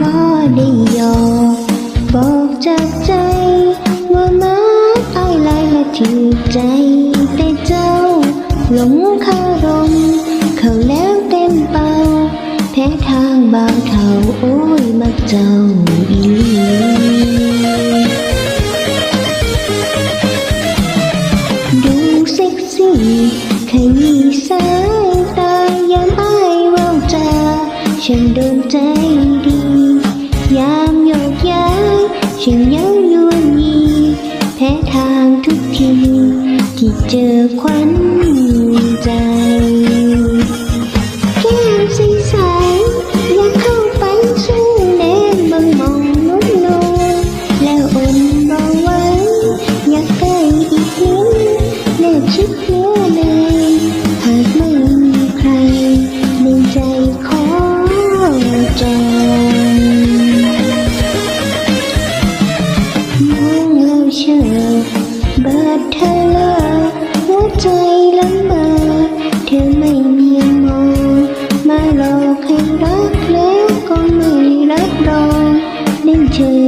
มอได้ยอมบอกจากใจ ว่ามาเอาลายมาถือใจ แต่เจ้า หลงคารม เขาแล้วเต็มเป่าแพ้ทางบางเขาโอ้ยมาเจ้าอีดูเซ็กซี่ขยี้ซ้า ฉันยังยวนยีแพ้ทางทุกที ที่เจอความ อเบิดเธอลาหัวใจละเมอเธอไม่มีมองมาหลอกให้รักแล้วก็ไม่รับรองเล่นเชิง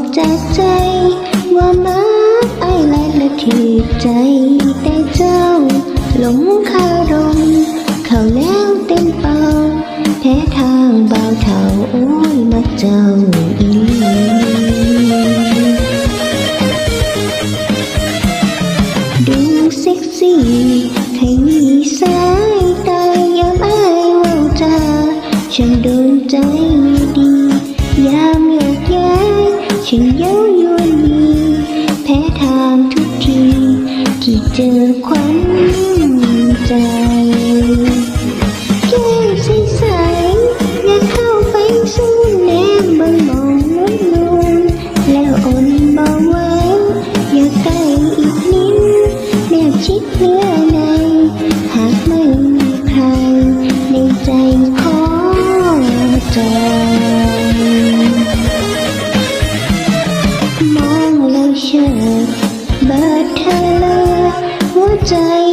บอกจากใจว่ามาไอ้ไรละถือใจแต่เจ้า หลงคารม เขาแล้วเต็มเป่าแพ้ทางเบาเท่าโอ้ยมักเจ้าอีดูเซ็กซี่ใครมีสายตายามอายว่าจาฉันโดนใจดียามโยกย้า ฉันเย้ายวนยีแพ้ทางทุกที ที่เจอควันใจแก้มใสๆอย่าเข้าไปสู้แนมบนมองนุ่นนวลแล้วอดเบาไว้อย่าใกล้อีกนิดแนบชิดเนื้อใน หากไม่มีใครในใจขอใจ ใจ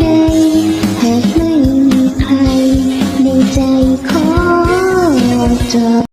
ใน หากไม่มีใครในใจขอจบ